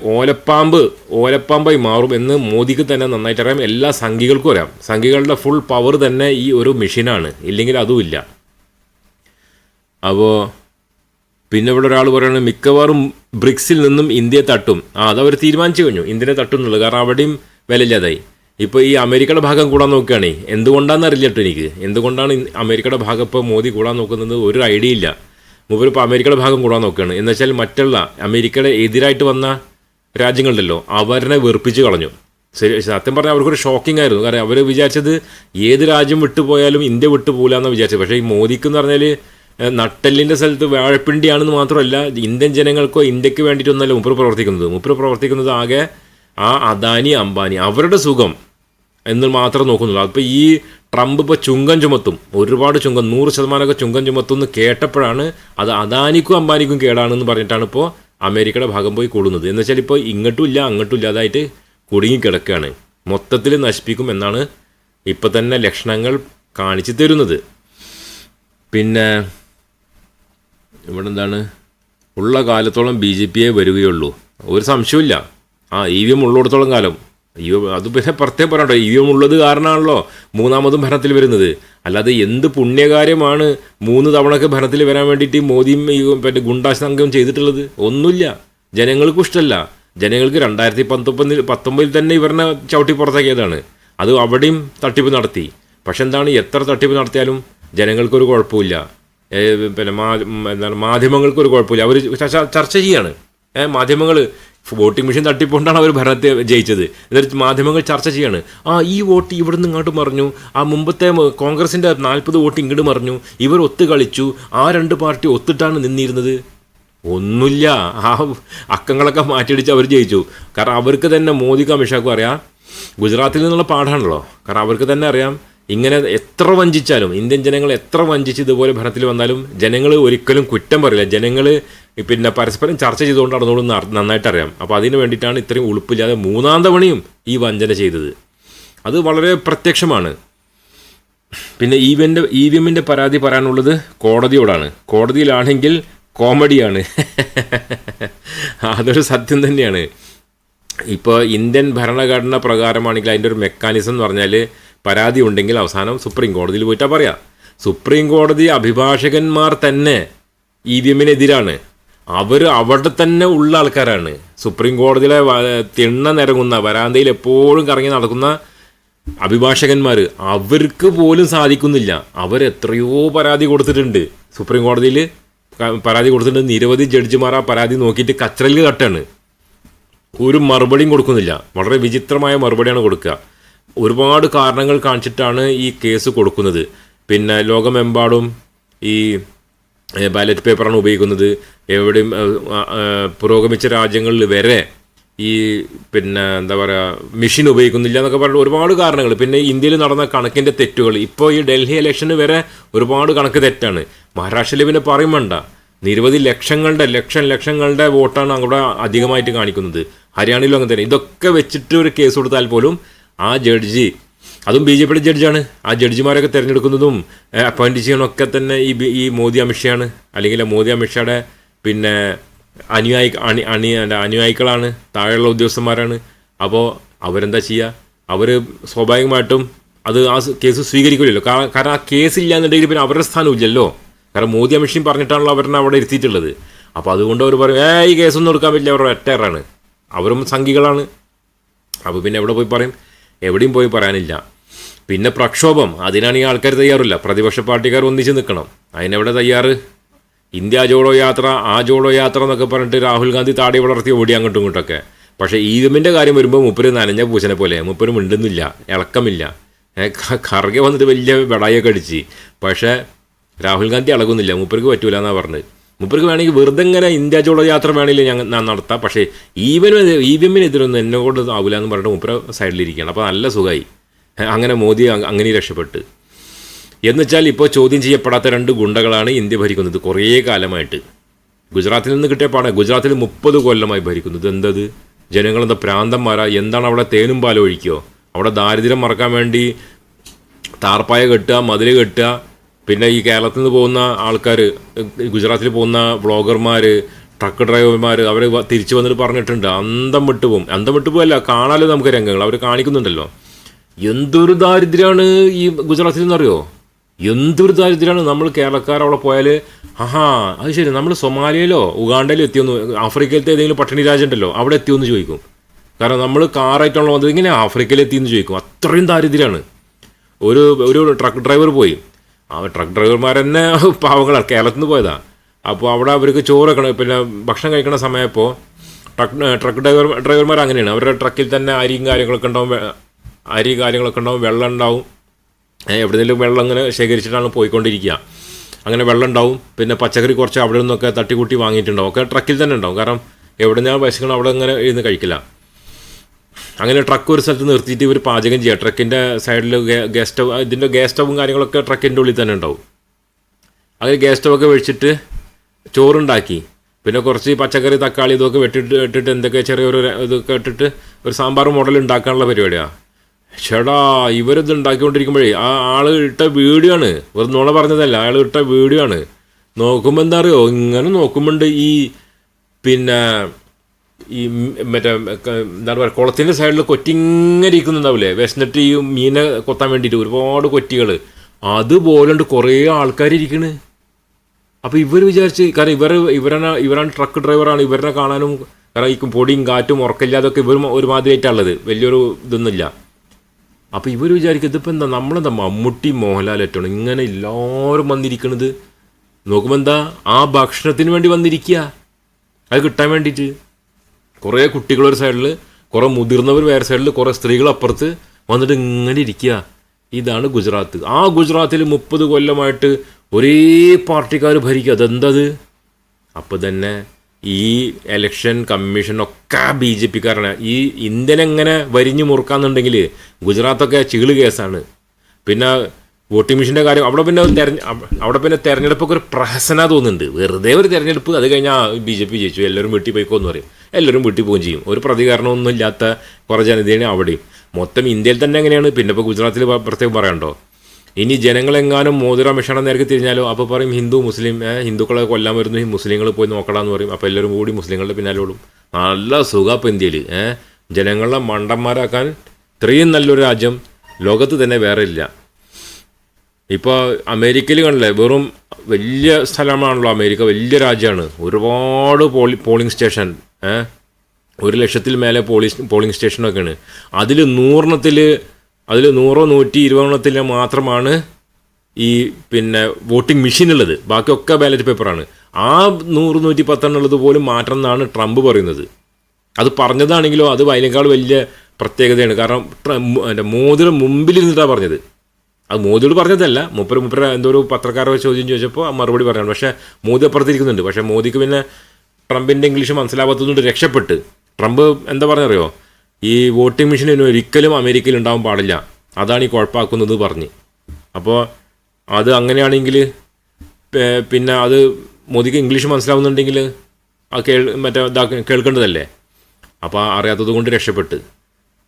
ഓലപ്പാമ്പ് ഓലപ്പാമ്പായി മാറും എന്ന് മോദിക്ക് തന്നെ നന്നായിട്ട് അറിയാം എല്ലാ സംഘികൾക്കും അറിയാം. സംഘികളുടെ ഫുൾ പവർ തന്നെ ഈ ഒരു മെഷീനാണ് ഇല്ലെങ്കിൽ അതുമില്ല അപ്പോൾ പിന്നെ ഇവിടെ ഒരാൾ പറയുന്നത് മിക്കവാറും ബ്രിക്സിൽ നിന്നും ഇന്ത്യയെ തട്ടും. ആ അതവർ തീരുമാനിച്ചു കഴിഞ്ഞു. ഇന്ത്യനെ തട്ടും എന്നുള്ളത്. കാരണം അവിടെയും വിലയില്ലാതായി. ഇപ്പോൾ ഈ അമേരിക്കയുടെ ഭാഗം കൂടാൻ നോക്കുകയാണെങ്കിൽ എന്തുകൊണ്ടാണെന്ന് അറിയില്ല കേട്ടോ എനിക്ക്. എന്തുകൊണ്ടാണ് അമേരിക്കയുടെ ഭാഗം ഇപ്പോൾ മോദി കൂടാൻ നോക്കുന്നത്? ഒരു ഐഡിയ ഇല്ല. മൂപ്പർ ഇപ്പോൾ അമേരിക്കയുടെ ഭാഗം കൂടാൻ നോക്കുകയാണ്. എന്ന് വെച്ചാൽ മറ്റുള്ള അമേരിക്കയുടെ എതിരായിട്ട് വന്ന രാജ്യങ്ങളുണ്ടല്ലോ അവരെ വെറുപ്പിച്ച് കളഞ്ഞു. ശരി സത്യം പറഞ്ഞാൽ അവർക്കൊരു ഷോക്കിംഗ് ആയിരുന്നു. കാരണം അവർ വിചാരിച്ചത് ഏത് രാജ്യം വിട്ടുപോയാലും ഇന്ത്യ വിട്ടുപോകില്ല എന്ന് വിചാരിച്ചത്. പക്ഷേ ഈ മോദിക്ക് എന്ന് പറഞ്ഞാൽ നട്ടെല്ലിന്റെ സ്ഥലത്ത് വാഴപ്പിണ്ടിയാണെന്ന് മാത്രമല്ല ഇന്ത്യൻ ജനങ്ങൾക്കോ ഇന്ത്യയ്ക്ക് വേണ്ടിയിട്ടൊന്നല്ല മുപ്പർ പ്രവർത്തിക്കുന്നത്. മുപ്പർ പ്രവർത്തിക്കുന്നത് ആകെ ആ അദാനി അംബാനി അവരുടെ സുഖം എന്ന് മാത്രം നോക്കുന്നുള്ളൂ. അപ്പോൾ ഈ ട്രംപ് ഇപ്പോൾ ചുങ്കം ചുമത്തും. ഒരുപാട് ചുങ്കം നൂറ് ശതമാനമൊക്കെ ചുങ്കം ചുമത്തും എന്ന് കേട്ടപ്പോഴാണ് അത് അദാനിക്കും അംബാനിക്കും കേടാണെന്ന് പറഞ്ഞിട്ടാണ് ഇപ്പോൾ അമേരിക്കയുടെ ഭാഗം പോയി കൂടുന്നത്. എന്ന് വെച്ചാൽ ഇപ്പോൾ ഇങ്ങോട്ടും ഇല്ല അങ്ങോട്ടും ഇല്ലാതായിട്ട് കുടുങ്ങിക്കിടക്കുകയാണ് മൊത്തത്തിൽ നശിപ്പിക്കും എന്നാണ് ഇപ്പം തന്നെ ലക്ഷണങ്ങൾ കാണിച്ചു തരുന്നത്. പിന്നെ ഇവിടെ എന്താണ് ഉള്ള കാലത്തോളം ബി ജെ പിയെ വരികയുള്ളൂ. ഒരു സംശയമില്ല ആ ഇ വി എം ഉള്ളിടത്തോളം കാലം. വി അത് പിന്നെ പ്രത്യേകം പറയണ്ടോ. ഇ ഉള്ളത് കാരണമാണല്ലോ മൂന്നാമതും ഭരണത്തിൽ വരുന്നത്. അല്ലാതെ എന്ത് പുണ്യകാര്യമാണ് മൂന്ന് തവണയൊക്കെ ഭരണത്തിൽ വരാൻ വേണ്ടിയിട്ട് മോദിയും ഈ ഗുണ്ടാ സംഘം ചെയ്തിട്ടുള്ളത്? ഒന്നുമില്ല. ജനങ്ങൾക്കും ഇഷ്ടമല്ല. ജനങ്ങൾക്ക് രണ്ടായിരത്തി പത്തൊമ്പതിൽ പത്തൊമ്പതിൽ തന്നെ ഇവരെ ചവിട്ടി പുറത്താക്കിയതാണ്. അത് അവിടെയും തട്ടിപ്പ് നടത്തി. പക്ഷെ എന്താണ് എത്ര തട്ടിപ്പ് നടത്തിയാലും ജനങ്ങൾക്കൊരു കുഴപ്പമില്ല. പിന്നെ മാ എന്താണ് മാധ്യമങ്ങൾക്കൊരു കുഴപ്പമില്ല. അവർ ചർച്ച ചെയ്യാണ്. മാധ്യമങ്ങൾ വോട്ടിംഗ് മെഷീൻ തട്ടിപ്പോണ്ടാണ് അവർ ഭരണത്തെ ജയിച്ചത്. എന്നിട്ട് മാധ്യമങ്ങൾ ചർച്ച ചെയ്യാണ്. ആ ഈ വോട്ട് ഇവിടെ നിന്ന് ഇങ്ങോട്ട് മറിഞ്ഞു. ആ മുമ്പത്തെ കോൺഗ്രസിന്റെ നാൽപ്പത് വോട്ട് ഇങ്ങോട്ട് മറിഞ്ഞു. ഇവർ ഒത്തു കളിച്ചു. ആ രണ്ട് പാർട്ടി ഒത്തിട്ടാണ് നിന്നിരുന്നത്. ഒന്നുമില്ല. ആ അക്കങ്ങളൊക്കെ മാറ്റിയടിച്ച് അവർ ജയിച്ചു. കാരണം അവർക്ക് തന്നെ മോദിക്കും അമിത്ഷാക്കും അറിയാം. ഗുജറാത്തിൽ നിന്നുള്ള പാഠമാണല്ലോ. കാരണം അവർക്ക് തന്നെ അറിയാം. ഇങ്ങനെ എത്ര വഞ്ചിച്ചാലും ഇന്ത്യൻ ജനങ്ങൾ എത്ര വഞ്ചിച്ച് ഇതുപോലെ ഭരണത്തിൽ വന്നാലും ജനങ്ങൾ ഒരിക്കലും കുറ്റം പറയില്ല. ജനങ്ങൾ പിന്നെ പരസ്പരം ചർച്ച ചെയ്തുകൊണ്ട് നടന്നോളും നന്നായിട്ട് അറിയാം അപ്പോൾ അതിന് വേണ്ടിയിട്ടാണ് ഇത്രയും ഉളുപ്പില്ലാതെ മൂന്നാം തവണയും ഈ വഞ്ചന ചെയ്തത്. അത് വളരെ പ്രത്യക്ഷമാണ്. പിന്നെ ഇ വി എമ്മിന്റെ ഇ വി എമ്മിന്റെ പരാതി പറയാനുള്ളത് കോടതിയോടാണ്. കോടതിയിലാണെങ്കിൽ കോമഡിയാണ്. അതൊരു സത്യം തന്നെയാണ്. ഇപ്പോൾ ഇന്ത്യൻ ഭരണഘടന പ്രകാരമാണെങ്കിൽ അതിന്റെ ഒരു മെക്കാനിസം എന്ന് പറഞ്ഞാൽ പരാതി ഉണ്ടെങ്കിൽ അവസാനം സുപ്രീം കോടതിയിൽ പോയിട്ടാ പറയാം. സുപ്രീം കോടതി അഭിഭാഷകന്മാർ തന്നെ ഇ വി എമ്മിനെതിരാണ്. അവർ അവിടെ തന്നെ ഉള്ള ആൾക്കാരാണ്. സുപ്രീം കോടതിയിലെ തിണ്ണ നിരങ്ങുന്ന വരാന്തയിൽ എപ്പോഴും കറങ്ങി നടക്കുന്ന അഭിഭാഷകന്മാർ അവർക്ക് പോലും സാധിക്കുന്നില്ല. അവരെത്രയോ പരാതി കൊടുത്തിട്ടുണ്ട്. സുപ്രീം കോടതിയിൽ പരാതി കൊടുത്തിട്ടുണ്ട്. നിരവധി ജഡ്ജിമാർ ആ പരാതി നോക്കിയിട്ട് കച്ചറയിൽ തട്ടാണ് ഒരു മറുപടിയും കൊടുക്കുന്നില്ല. വളരെ വിചിത്രമായ മറുപടിയാണ് കൊടുക്കുക. ഒരുപാട് കാരണങ്ങൾ കാണിച്ചിട്ടാണ് ഈ കേസ് കൊടുക്കുന്നത്. പിന്നെ ലോകമെമ്പാടും ഈ ബാലറ്റ് പേപ്പറാണ് ഉപയോഗിക്കുന്നത്. എവിടെയും പുരോഗമിച്ച രാജ്യങ്ങളിൽ വരെ ഈ പിന്നെ എന്താ പറയുക മെഷീൻ ഉപയോഗിക്കുന്നില്ല എന്നൊക്കെ പറഞ്ഞിട്ട് ഒരുപാട് കാരണങ്ങൾ. പിന്നെ ഇന്ത്യയിൽ നടന്ന കണക്കിന്റെ തെറ്റുകൾ. ഇപ്പോൾ ഈ ഡൽഹി ഇലക്ഷന് വരെ ഒരുപാട് കണക്ക് തെറ്റാണ്. മഹാരാഷ്ട്രയിൽ പിന്നെ പറയും വേണ്ട. നിരവധി ലക്ഷങ്ങളുടെ ലക്ഷം ലക്ഷങ്ങളുടെ വോട്ടാണ് അവിടെ അധികമായിട്ട് കാണിക്കുന്നത്. ഹരിയാനയിലും അങ്ങനെ തന്നെ. ഇതൊക്കെ വെച്ചിട്ട് ഒരു കേസ് കൊടുത്താൽ പോലും ആ ജഡ്ജി അതും ബി ജെ പിയുടെ ജഡ്ജാണ്. ആ ജഡ്ജിമാരൊക്കെ തിരഞ്ഞെടുക്കുന്നതും അപ്പോയിന്റ് ചെയ്യണമൊക്കെ തന്നെ ഈ ഈ മോദി അമിഷയാണ് അല്ലെങ്കിൽ മോദി അമിത്ഷായുടെ പിന്നെ അനുയായി അണി അണി അനുയായികളാണ് താഴെയുള്ള ഉദ്യോഗസ്ഥന്മാരാണ്. അപ്പോൾ അവരെന്താ ചെയ്യുക അവർ സ്വാഭാവികമായിട്ടും അത് ആ കേസ് സ്വീകരിക്കില്ലല്ലോ കാരണം ആ കേസ് ഇല്ല എന്നുണ്ടെങ്കിൽ പിന്നെ അവരുടെ സ്ഥാനം ഇല്ലല്ലോ. കാരണം മോദി അമിത്ഷയും പറഞ്ഞിട്ടാണല്ലോ അവരെ അവിടെ ഇരുത്തിയിട്ടുള്ളത്. അപ്പോൾ അതുകൊണ്ട് അവർ പറയും ഏ ഈ കേസൊന്നും എടുക്കാൻ പറ്റില്ല അവരുടെ ഒറ്റയറാണ് അവരും സംഘികളാണ്. അപ്പോൾ പിന്നെ എവിടെ പോയി പറയും? എവിടെയും പോയി പറയാനില്ല. പിന്നെ പ്രക്ഷോഭം അതിനാണ് ഈ ആൾക്കാർ തയ്യാറില്ല. പ്രതിപക്ഷ പാർട്ടിക്കാർ ഒന്നിച്ച് നിൽക്കണം. അതിനെവിടെ തയ്യാറ്? ഇന്ത്യ ജോഡോ യാത്ര ആ ജോഡോ യാത്ര എന്നൊക്കെ പറഞ്ഞിട്ട് രാഹുൽ ഗാന്ധി താടി വളർത്തി ഓടി അങ്ങോട്ടും ഇങ്ങോട്ടൊക്കെ. പക്ഷേ ഈ എമ്മിന്റെ കാര്യം വരുമ്പോൾ മുപ്പര് നനഞ്ഞ പൂച്ചനെ പോലെ. മുപ്പര് മിണ്ടുന്നില്ല ഇളക്കമില്ല. കറുകെ വന്നിട്ട് വലിയ വെടായൊക്കെ അടിച്ച്. പക്ഷേ രാഹുൽ ഗാന്ധി ഇളകുന്നില്ല. മുപ്പർക്ക് പറ്റൂല എന്നാണ് പറഞ്ഞത്. മൂപ്പർക്ക് വേണമെങ്കിൽ വെറുതെ ഇങ്ങനെ ഇന്ത്യ ജോഡോ യാത്ര വേണമെങ്കിൽ ഞങ്ങൾ ഞാൻ നടത്താം. പക്ഷേ ഈവനും ഇ വി എമ്മിനെതിരൊന്നും എന്നെ കൊണ്ട് ആവില്ല എന്ന് പറഞ്ഞിട്ട് മൂപ്പര സൈഡിലിരിക്കുകയാണ്. അപ്പോൾ നല്ല സുഖമായി അങ്ങനെ മോദി അങ്ങനെ രക്ഷപ്പെട്ട്. എന്നുവെച്ചാൽ ഇപ്പോൾ ചോദ്യം ചെയ്യപ്പെടാത്ത രണ്ട് ഗുണ്ടകളാണ് ഇന്ത്യ ഭരിക്കുന്നത് കുറേ കാലമായിട്ട്. ഗുജറാത്തിൽ നിന്ന് കിട്ടിയ ഗുജറാത്തിൽ മുപ്പത് കൊല്ലമായി ഭരിക്കുന്നത്. എന്തത്? ജനങ്ങളെന്താ പ്രാന്തന്മാരാ? എന്താണ് അവിടെ തേനും പാലും ഒഴിക്കോ? അവിടെ ദാരിദ്ര്യം മറക്കാൻ വേണ്ടി താർപ്പായ കെട്ടുക മതിൽ കെട്ടുക പിന്നെ ഈ കേരളത്തിൽ നിന്ന് പോകുന്ന ആൾക്കാർ ഗുജറാത്തിൽ പോകുന്ന വ്ളോഗർമാർ ട്രക്ക് ഡ്രൈവർമാർ അവർ തിരിച്ചു വന്നിട്ട് പറഞ്ഞിട്ടുണ്ട് അന്തം വിട്ടു പോകും അന്തം വിട്ടു പോകല്ല കാണാലോ നമുക്ക് രംഗങ്ങൾ അവർ കാണിക്കുന്നുണ്ടല്ലോ. എന്തൊരു ദാരിദ്ര്യമാണ് ഈ ഗുജറാത്തിൽ നിന്നറിയോ എന്തൊരു ദാരിദ്ര്യമാണ് നമ്മൾ കേരളക്കാർ അവിടെ പോയാൽ ആഹാ അത് ശരി നമ്മൾ സൊമാലിയയിലോ ഉഗാണ്ടയിലോ എത്തിയൊന്ന് ആഫ്രിക്കയിലത്തെ ഏതെങ്കിലും പട്ടിണി രാജ്യം ഉണ്ടല്ലോ അവിടെ എത്തിയൊന്ന് ചോദിക്കും. കാരണം നമ്മൾ കാറായിട്ടാണല്ലോ വന്നത് ഇങ്ങനെ ആഫ്രിക്കയിൽ എത്തിയെന്ന് ചോദിക്കും. അത്രയും ദാരിദ്ര്യമാണ് ഒരു ഒരു ട്രക്ക് ഡ്രൈവർ പോയി ആ ട്രക്ക് ഡ്രൈവർമാർ തന്നെ പാവങ്ങളാണ് കേരളത്തിൽ നിന്ന് പോയതാ. അപ്പോൾ അവിടെ അവർക്ക് ചോറ് വെക്കണം. പിന്നെ ഭക്ഷണം കഴിക്കുന്ന സമയപ്പോൾ ട്രക്ക് ട്രക്ക് ഡ്രൈവർ ഡ്രൈവർമാർ അങ്ങനെയാണ്. അവരുടെ ട്രക്കിൽ തന്നെ അരിയും കാര്യങ്ങളൊക്കെ ഉണ്ടാവും. അരി കാര്യങ്ങളൊക്കെ ഉണ്ടാവും. വെള്ളം ഉണ്ടാവും. എവിടെയെങ്കിലും വെള്ളം അങ്ങനെ ശേഖരിച്ചിട്ടാണ് പോയിക്കൊണ്ടിരിക്കുക. അങ്ങനെ വെള്ളം ഉണ്ടാവും. പിന്നെ പച്ചക്കറി കുറച്ച് അവിടെ നിന്നൊക്കെ തട്ടിക്കൂട്ടി വാങ്ങിയിട്ടുണ്ടാവും. ഒക്കെ ട്രക്കിൽ തന്നെ ഉണ്ടാവും. കാരണം എവിടെ ഞാൻ വിശക്കണം അവിടെ ഇങ്ങനെ ഇരുന്ന് കഴിക്കില്ല. അങ്ങനെ ട്രക്ക് ഒരു സ്ഥലത്ത് നിർത്തിയിട്ട് ഇവർ പാചകം ചെയ്യുക ട്രക്കിന്റെ സൈഡിൽ ഗ്യാസ് സ്റ്റവ് ഇതിന്റെ ഗ്യാസ് സ്റ്റവും കാര്യങ്ങളൊക്കെ ട്രക്കിന്റെ ഉള്ളിൽ തന്നെ ഉണ്ടാവും. അങ്ങനെ ഗ്യാസ് സ്റ്റവൊക്കെ വെച്ചിട്ട് ചോറുണ്ടാക്കി. പിന്നെ കുറച്ച് പച്ചക്കറി തക്കാളി ഇതൊക്കെ വെട്ടിട്ട് ഇട്ടിട്ട് എന്തൊക്കെ ചെറിയൊരു ഇതൊക്കെ ഇട്ടിട്ട് ഒരു സാമ്പാർ മോഡൽ ഉണ്ടാക്കാനുള്ള പരിപാടിയാണ് ചേടാ ഇവരിത് ഉണ്ടാക്കിക്കൊണ്ടിരിക്കുമ്പോഴേ ആ ആൾ ഇട്ട വീഡിയോ ആണ് ഒരു നുണ പറഞ്ഞതല്ല അയാൾ ഇട്ട വീഡിയോ ആണ് നോക്കുമ്പോൾ എന്താ അറിയോ? ഇങ്ങനെ നോക്കുമ്പോണ്ട് ഈ പിന്നെ ഈ മറ്റേ എന്താണ് പറയുക കുളത്തിന്റെ സൈഡിൽ കൊറ്റിങ്ങനെ ഇരിക്കുന്നുണ്ടാവില്ലേ? വിശന്നിട്ട് ഈ മീനെ കൊത്താൻ വേണ്ടിയിട്ട് ഒരുപാട് കൊറ്റികൾ അതുപോലുണ്ട് കുറേ ആൾക്കാർ ഇരിക്കണ്. അപ്പോൾ ഇവർ വിചാരിച്ച് കാരണം ഇവർ ഇവരാണ് ഇവരാണ് ട്രക്ക് ഡ്രൈവറാണ് ഇവരെ കാണാനും കാരണം ഈ പൊടിയും കാറ്റും ഉറക്കില്ലാതൊക്കെ ഇവർ ഒരുമാതിരിയായിട്ടുള്ളത്. വലിയൊരു ഇതൊന്നുമില്ല. അപ്പോൾ ഇവർ വിചാരിക്കും ഇതിപ്പോൾ എന്താ നമ്മളെന്താ മമ്മൂട്ടി മോഹൻലാലേറ്റാണ് ഇങ്ങനെ എല്ലാവരും വന്നിരിക്കണത്? നോക്കുമ്പോൾ എന്താ ആ ഭക്ഷണത്തിന് വേണ്ടി വന്നിരിക്കുക അത് കിട്ടാൻ വേണ്ടിയിട്ട്. കുറേ കുട്ടികൾ ഒരു സൈഡിൽ കുറേ മുതിർന്നവർ വേറെ സൈഡിൽ കുറേ സ്ത്രീകൾ അപ്പുറത്ത് വന്നിട്ട് ഇങ്ങനെ ഇരിക്കുക. ഇതാണ് ഗുജറാത്ത്. ആ ഗുജറാത്തിൽ മുപ്പത് കൊല്ലമായിട്ട് ഒരേ പാർട്ടിക്കാർ ഭരിക്കുക. അതെന്തത്? അപ്പോൾ തന്നെ ഈ ഇലക്ഷൻ കമ്മീഷനൊക്കെ ബി ജെ പിക്കാരാണ്. ഈ ഇന്ത്യൻ എങ്ങനെ വരിഞ്ഞു മുറുക്കാന്നുണ്ടെങ്കിൽ ഗുജറാത്തൊക്കെ ചീൾ കേസാണ്. പിന്നെ വോട്ടിംഗ് മെഷീന്റെ കാര്യം അവിടെ പിന്നെ തെരഞ്ഞ അവിടെ പിന്നെ തെരഞ്ഞെടുപ്പൊക്കെ ഒരു പ്രഹസന തോന്നുന്നുണ്ട്. വെറുതെ ഒരു തെരഞ്ഞെടുപ്പ് അത് കഴിഞ്ഞാൽ ബി ജെ പി ജയിച്ചു. എല്ലാവരും വീട്ടിൽ പോയിക്കോന്ന് പറയും. എല്ലാവരും വീട്ടിൽ പോവുകയും ചെയ്യും. ഒരു പ്രതികരണമൊന്നും ഇല്ലാത്ത കുറേ ജനതയാണ് അവിടെയും. മൊത്തം ഇന്ത്യയിൽ തന്നെ എങ്ങനെയാണ് പിന്നെ ഇപ്പോൾ ഗുജറാത്തിൽ പ്രത്യേകം പറയണ്ടോ ഇനി ജനങ്ങളെങ്ങാനും മോതിര മിഷണ നേരത്തെ തിരിഞ്ഞാലോ? അപ്പോൾ പറയും ഹിന്ദു മുസ്ലിം ഹിന്ദുക്കളെ കൊല്ലാൻ വരുന്നു. മുസ്ലിങ്ങൾ പോയി നോക്കണമെന്ന് പറയും. അപ്പോൾ എല്ലാവരും കൂടി മുസ്ലിങ്ങളുടെ പിന്നാലെ ഓടും. നല്ല സുഖം ഇപ്പോൾ ഇന്ത്യയിൽ ജനങ്ങളെ മണ്ടന്മാരാക്കാൻ ഇത്രയും നല്ലൊരു രാജ്യം ലോകത്ത് തന്നെ വേറെ ഇല്ല. ഇപ്പോൾ അമേരിക്കയിൽ കണ്ടില്ലേ? വെറും വലിയ സ്ഥലമാണല്ലോ അമേരിക്ക. വലിയ രാജ്യമാണ്. ഒരുപാട് പോളി പോളിംഗ് സ്റ്റേഷൻ ഒരു ലക്ഷത്തിൽ മേലെ പോളിംഗ് പോളിംഗ് സ്റ്റേഷനൊക്കെയാണ്. അതിൽ നൂറെണ്ണത്തിൽ അതിൽ നൂറോ നൂറ്റി ഇരുപതെണ്ണത്തിൽ മാത്രമാണ് ഈ പിന്നെ വോട്ടിംഗ് മെഷീൻ ഉള്ളത് ബാക്കിയൊക്കെ ബാലറ്റ് പേപ്പറാണ്. ആ നൂറ് നൂറ്റി പത്തെണ്ണം ഉള്ളത് പോലും മാറ്റണം എന്നാണ് ട്രംപ് പറയുന്നത്. അത് പറഞ്ഞതാണെങ്കിലോ അത് അതിനേക്കാൾ വലിയ പ്രത്യേകതയാണ്. കാരണം എന്റെ മോദിയുടെ മുമ്പിൽ ഇരുന്നിട്ടാണ് പറഞ്ഞത്. അത് മോദിയോട് പറഞ്ഞതല്ല. മുപ്പര മുപ്പര എന്തോ ഒരു പത്രക്കാരെ ചോദ്യം ചോദിച്ചപ്പോൾ മറുപടി പറഞ്ഞു പക്ഷേ മോദി അപ്പുറത്തിരിക്കുന്നുണ്ട്. പക്ഷേ മോദിക്ക് പിന്നെ ട്രംപിന്റെ ഇംഗ്ലീഷ് മനസ്സിലാവാത്തതുകൊണ്ട് രക്ഷപ്പെട്ട്. ട്രംപ് എന്താ പറഞ്ഞറിയോ? ഈ വോട്ടിംഗ് മെഷീൻ ഒരിക്കലും അമേരിക്കയിൽ ഉണ്ടാവാൻ പാടില്ല. അതാണ് ഈ കുഴപ്പമാക്കുന്നത് പറഞ്ഞ്. അപ്പോൾ അത് അങ്ങനെയാണെങ്കിൽ പിന്നെ അത് മോദിക്ക് ഇംഗ്ലീഷ് മനസ്സിലാവുന്നുണ്ടെങ്കിൽ ആ കേൾ മറ്റേ ഇതാ കേൾക്കേണ്ടതല്ലേ? അപ്പോൾ അറിയാത്തത് കൊണ്ട് രക്ഷപ്പെട്ട്.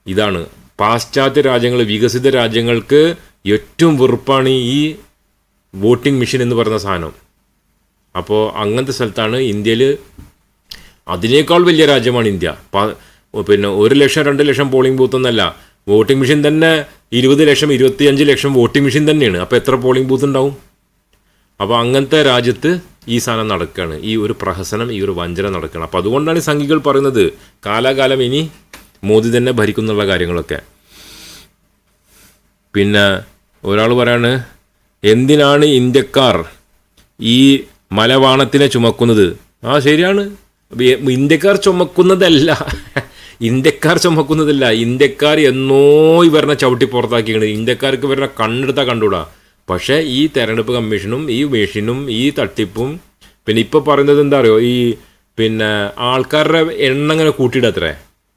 ഇതാണ്. പാശ്ചാത്യ രാജ്യങ്ങൾ വികസിത രാജ്യങ്ങൾക്ക് ഏറ്റവും വെറുപ്പാണ് ഈ വോട്ടിംഗ് മെഷീൻ എന്ന് പറയുന്ന സാധനം. അപ്പോൾ അങ്ങനത്തെ സ്ഥലത്താണ് ഇന്ത്യയിൽ അതിനേക്കാൾ വലിയ രാജ്യമാണ് ഇന്ത്യ. പിന്നെ ഒരു ലക്ഷം രണ്ട് ലക്ഷം പോളിംഗ് ബൂത്ത് എന്നല്ല. വോട്ടിംഗ് മെഷീൻ തന്നെ ഇരുപത് ലക്ഷം ഇരുപത്തിയഞ്ച് ലക്ഷം വോട്ടിംഗ് മെഷീൻ തന്നെയാണ്. അപ്പോൾ എത്ര പോളിംഗ് ബൂത്ത് ഉണ്ടാവും? അപ്പോൾ അങ്ങനത്തെ രാജ്യത്ത് ഈ സാധനം നടക്കുകയാണ് ഈ ഒരു പ്രഹസനം ഈ ഒരു വഞ്ചന നടക്കുകയാണ് അപ്പോൾ അതുകൊണ്ടാണ് സംഘികൾ പറയുന്നത്. കാലാകാലം ഇനി മോദി തന്നെ ഭരിക്കുന്നുള്ള കാര്യങ്ങളൊക്കെ. പിന്നെ ഒരാൾ പറയാണ് എന്തിനാണ് ഇന്ത്യക്കാർ ഈ മലവാണത്തിനെ ചുമക്കുന്നത്? ആ ശരിയാണ്. ഇന്ത്യക്കാർ ചുമക്കുന്നതല്ല. ഇന്ത്യക്കാർ ചുമക്കുന്നതല്ല. ഇന്ത്യക്കാർ എന്നോ ഇവരുടെ ചവിട്ടി പുറത്താക്കിയാണ് ഇന്ത്യക്കാർക്ക് ഇവരുടെ കണ്ണെടുത്താൽ കണ്ടുകൂടാ. പക്ഷേ ഈ തെരഞ്ഞെടുപ്പ് കമ്മീഷനും ഈ മെഷീനും ഈ തട്ടിപ്പും പിന്നെ ഇപ്പോൾ പറയുന്നത് എന്താ അറിയോ? ഈ പിന്നെ ആൾക്കാരുടെ എണ്ണം ഇങ്ങനെ കൂട്ടിയിടത്രേ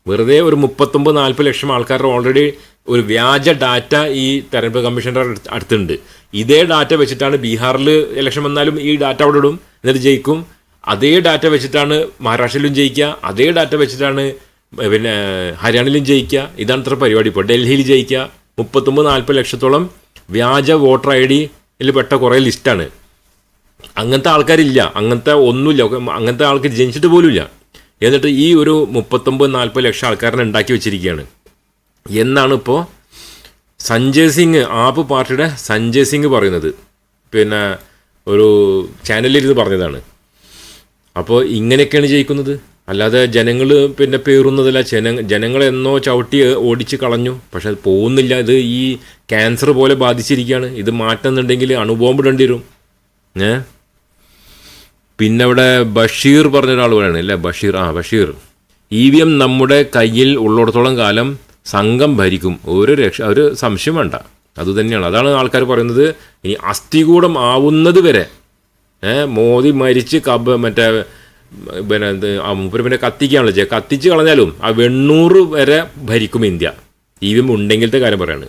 വെറുതെ ഒരു മുപ്പത്തൊമ്പത് നാൽപ്പത് ലക്ഷം ആൾക്കാരുടെ ഓൾറെഡി ഒരു വ്യാജ ഡാറ്റ ഈ തെരഞ്ഞെടുപ്പ് കമ്മീഷന്റെ അടുത്ത് അടുത്തുണ്ട്. ഇതേ ഡാറ്റ വെച്ചിട്ടാണ് ബീഹാറിൽ ഇലക്ഷൻ വന്നാലും ഈ ഡാറ്റ അവിടെ ഇടും. എന്നിട്ട് ജയിക്കും. അതേ ഡാറ്റ വെച്ചിട്ടാണ് മഹാരാഷ്ട്രയിലും ജയിക്കുക. അതേ ഡാറ്റ വെച്ചിട്ടാണ് പിന്നെ ഹരിയാനയിലും ജയിക്കുക. ഇതാണ് ഇത്ര പരിപാടി. ഇപ്പോൾ ഡൽഹിയിൽ ജയിക്കുക. മുപ്പത്തൊമ്പത് നാൽപ്പത് ലക്ഷത്തോളം വ്യാജ വോട്ടർ ഐ ഡിയിൽ പെട്ട കുറേ ലിസ്റ്റാണ്. അങ്ങനത്തെ ആൾക്കാരില്ല. അങ്ങനത്തെ ഒന്നുമില്ല. അങ്ങനത്തെ ആൾക്കാർ ജനിച്ചിട്ട് പോലുമില്ല. എന്നിട്ട് ഈ ഒരു മുപ്പത്തൊമ്പത് നാൽപ്പത് ലക്ഷം ആൾക്കാരനെ ഉണ്ടാക്കി വെച്ചിരിക്കുകയാണ്. എന്നാണ് ഇപ്പോൾ സഞ്ജയ് സിംഗ് ആപ്പ് പാർട്ടിയുടെ സഞ്ജയ് സിംഗ് പറയുന്നത്. പിന്നെ ഒരു ചാനലിൽ പറഞ്ഞതാണ്. അപ്പോൾ ഇങ്ങനെയൊക്കെയാണ് ജയിക്കുന്നത്. അല്ലാതെ ജനങ്ങൾ പിന്നെ പേറുന്നതല്ല. ജന ജനങ്ങളെന്നോ ചവിട്ടി ഓടിച്ച് കളഞ്ഞു. പക്ഷെ അത് പോകുന്നില്ല. ഇത് ഈ ക്യാൻസർ പോലെ ബാധിച്ചിരിക്കുകയാണ്. ഇത് മാറ്റുന്നുണ്ടെങ്കിൽ അണുബോംബ് ഇടേണ്ടി വരും. ഏ? പിന്നെ അവിടെ ബഷീർ പറഞ്ഞ ഒരാൾ പറയണേ അല്ലേ? ബഷീർ ആ ബഷീർ. ഇ വി എം നമ്മുടെ കയ്യിൽ ഉള്ളിടത്തോളം കാലം സംഘം ഭരിക്കും. ഒരു രക്ഷ ഒരു സംശയം വേണ്ട. അതുതന്നെയാണ് അതാണ് ആൾക്കാർ പറയുന്നത്. ഇനി അസ്ഥികൂടം ആവുന്നത് വരെ മോദി മരിച്ച് കബ് മറ്റേ പിന്നെ എന്ത് മൂപ്പര് പിന്നെ കത്തിക്കാണല്ലോ ചെയ്യുക കത്തിച്ച് കളഞ്ഞാലും ആ വെണ്ണൂറ് വരെ ഭരിക്കും ഇന്ത്യ. ഈ വി എം ഉണ്ടെങ്കിലത്തെ കാര്യം പറയാണ്.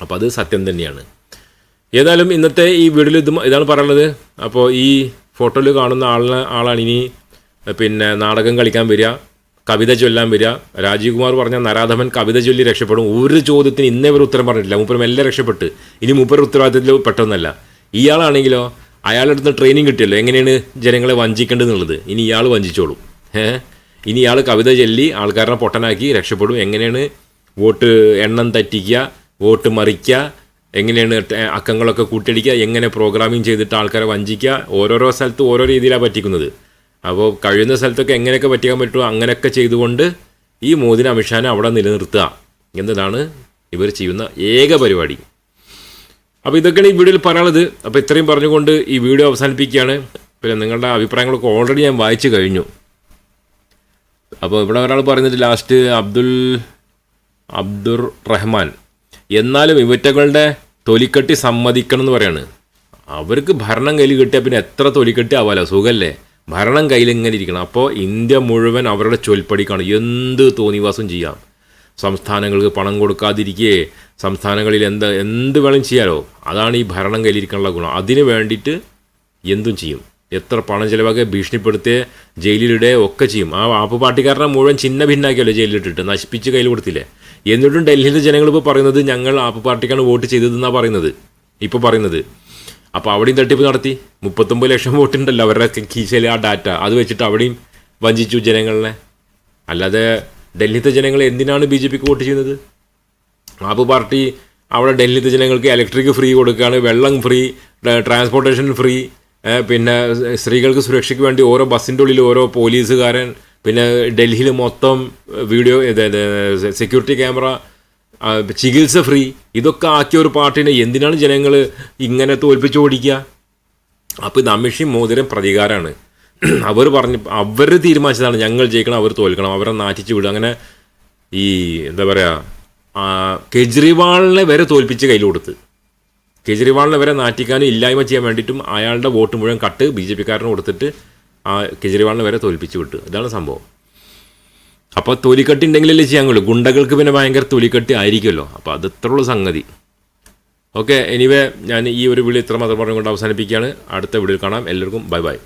അപ്പോൾ അത് സത്യം തന്നെയാണ്. ഏതായാലും ഇന്നത്തെ ഈ വീഡിയോയിൽ ഇത് ഇതാണ് പറയുന്നത് അപ്പോൾ ഈ ഫോട്ടോയിൽ കാണുന്ന ആളിനെ ആളാണ് ഇനി പിന്നെ നാടകം കളിക്കാൻ വരിക കവിത ചൊല്ലാൻ വരിക. രാജീവ് കുമാർ പറഞ്ഞ നരാധമൻ കവിത ചൊല്ലി രക്ഷപ്പെടും. ഒരു ചോദ്യത്തിന് ഇന്നേ ഉത്തരം പറഞ്ഞിട്ടില്ല. മൂപ്പരും എല്ലാം രക്ഷപ്പെട്ട്. ഇനി മൂപ്പരുടെ ഉത്തരവാദിത്തത്തിൽ പെട്ടെന്നല്ല. ഇയാളാണെങ്കിലോ അയാളുടെ അടുത്ത് ട്രെയിനിങ് കിട്ടിയല്ലോ. എങ്ങനെയാണ് ജനങ്ങളെ വഞ്ചിക്കേണ്ടതെന്നുള്ളത്? ഇനി ഇയാൾ വഞ്ചിച്ചോളും. ഏഹ് ഇനി ഇയാൾ കവിത ചൊല്ലി ആൾക്കാരനെ പൊട്ടനാക്കി രക്ഷപ്പെടും. എങ്ങനെയാണ് വോട്ട് എണ്ണം തെറ്റിക്കുക വോട്ട് മറിക്കുക എങ്ങനെയാണ് അക്കങ്ങളൊക്കെ കൂട്ടിയടിക്കുക എങ്ങനെ പ്രോഗ്രാമിംഗ് ചെയ്തിട്ട് ആൾക്കാരെ വഞ്ചിക്കുക ഓരോരോ സ്ഥലത്ത് ഓരോ രീതിയിലാണ് പറ്റിക്കുന്നത്. അപ്പോൾ കഴിയുന്ന സ്ഥലത്തൊക്കെ എങ്ങനെയൊക്കെ പറ്റിക്കാൻ പറ്റുമോ അങ്ങനെയൊക്കെ ചെയ്തുകൊണ്ട് ഈ മോദിനെ അമിത്ഷാനെ അവിടെ നിലനിർത്തുക. എന്നതാണ് ഇവർ ചെയ്യുന്ന ഏക പരിപാടി. അപ്പോൾ ഇതൊക്കെയാണ് ഈ വീഡിയോയിൽ പറയാനുള്ളത്. അപ്പോൾ ഇത്രയും പറഞ്ഞുകൊണ്ട് ഈ വീഡിയോ അവസാനിപ്പിക്കുകയാണ്. പിന്നെ നിങ്ങളുടെ അഭിപ്രായങ്ങളൊക്കെ ഓൾറെഡി ഞാൻ വായിച്ചു കഴിഞ്ഞു. അപ്പോൾ ഇവിടെ ഒരാൾ പറയുന്നത് ലാസ്റ്റ് അബ്ദുൽ അബ്ദുർ റഹ്മാൻ. എന്നാലും ഇവറ്റകളുടെ തൊലിക്കെട്ടി സമ്മതിക്കണം എന്ന് പറയാണ്. അവർക്ക് ഭരണം കയ്യിൽ കിട്ടിയാൽ പിന്നെ എത്ര തൊലിക്കെട്ടി ആവാലോ? സുഖമല്ലേ ഭരണം കയ്യിൽ ഇങ്ങനെ ഇരിക്കണം. അപ്പോൾ ഇന്ത്യ മുഴുവൻ അവരുടെ ചൊൽപ്പടിക്കാണ്. എന്ത് തോന്നിവാസം ചെയ്യാം? സംസ്ഥാനങ്ങൾക്ക് പണം കൊടുക്കാതിരിക്കേ സംസ്ഥാനങ്ങളിൽ എന്ത് എന്ത് വേണം ചെയ്യാലോ അതാണ് ഈ ഭരണം കയ്യിലിരിക്കാനുള്ള ഗുണം. അതിന് വേണ്ടിയിട്ട് എന്തും ചെയ്യും. എത്ര പണം ചിലവാക്കുക ഭീഷണിപ്പെടുത്തി ജയിലിലിടെ ഒക്കെ ചെയ്യും. ആ ആപ്പ് പാർട്ടിക്കാരനെ മുഴുവൻ ചിന്ന ഭിന്നാക്കിയല്ലോ ജയിലിലിട്ടിട്ട്? നശിപ്പിച്ച് കയ്യിൽ കൊടുത്തില്ലേ? എന്നിട്ടും ഡൽഹിയിലെ ജനങ്ങൾ ഇപ്പോൾ പറയുന്നത് ഞങ്ങൾ ആപ്പ് പാർട്ടിക്കാണ് വോട്ട് ചെയ്തതെന്നാണ് പറയുന്നത്. ഇപ്പോൾ പറയുന്നത്. അപ്പോൾ അവിടെയും തട്ടിപ്പ് നടത്തി. മുപ്പത്തൊമ്പത് ലക്ഷം വോട്ടുണ്ടല്ലോ അവരുടെ കീശയിൽ ആ ഡാറ്റ. അത് വെച്ചിട്ട് അവിടെയും വഞ്ചിച്ചു ജനങ്ങളെ. അല്ലാതെ ഡൽഹിത്തെ ജനങ്ങൾ എന്തിനാണ് ബി ജെ പിക്ക് വോട്ട് ചെയ്യുന്നത്? ആപ്പ് പാർട്ടി അവിടെ ഡൽഹിത്തെ ജനങ്ങൾക്ക് ഇലക്ട്രിക് ഫ്രീ കൊടുക്കുകയാണ് വെള്ളം ഫ്രീ ട്രാൻസ്പോർട്ടേഷൻ ഫ്രീ പിന്നെ സ്ത്രീകൾക്ക് സുരക്ഷയ്ക്ക് വേണ്ടി ഓരോ ബസ്സിന്റെ ഉള്ളിൽ ഓരോ പോലീസുകാരൻ പിന്നെ ഡൽഹിയിൽ മൊത്തം വീഡിയോ സെക്യൂരിറ്റി ക്യാമറ ചികിത്സ ഫ്രീ ഇതൊക്കെ ആക്കിയ ഒരു പാർട്ടിനെ എന്തിനാണ് ജനങ്ങൾ ഇങ്ങനെ തോൽപ്പിച്ച് ഓടിക്കുക? അപ്പോൾ ഇത് അമിഷി മോതിരം പ്രതികാരമാണ്. അവർ പറഞ്ഞ് അവർ തീരുമാനിച്ചതാണ് ഞങ്ങൾ ജയിക്കണം അവർ തോൽക്കണം അവരെ നാറ്റിച്ച് വിടും അങ്ങനെ ഈ എന്താ പറയുക കെജ്രിവാളിനെ വരെ തോൽപ്പിച്ച് കയ്യിൽ കൊടുത്ത്. കെജ്രിവാളിനെ വരെ നാറ്റിക്കാനും ഇല്ലായ്മ ചെയ്യാൻ വേണ്ടിയിട്ടും അയാളുടെ വോട്ട് മുഴുവൻ കട്ട് ബി ജെ പിക്കാരന് കൊടുത്തിട്ട് ആ കെജ്രിവാളിനെ വരെ തോൽപ്പിച്ച് വിട്ടു. ഇതാണ് സംഭവം. അപ്പോൾ തൊലിക്കട്ടി ഉണ്ടെങ്കിലല്ലേ ചെയ്യാൻ കഴിയുള്ളൂ ഗുണ്ടകൾക്ക് പിന്നെ ഭയങ്കര തൊലിക്കട്ടി ആയിരിക്കുമല്ലോ. അപ്പോൾ അത് ഇത്രയുള്ള സംഗതി. ഓക്കെ എനിവേ ഞാൻ ഈ ഒരു വിളി ഇത്ര മാത്രം പറഞ്ഞുകൊണ്ട് അവസാനിപ്പിക്കുകയാണ്. അടുത്ത വീഡിയോയിൽ കാണാം. എല്ലാവർക്കും ബൈ ബൈ.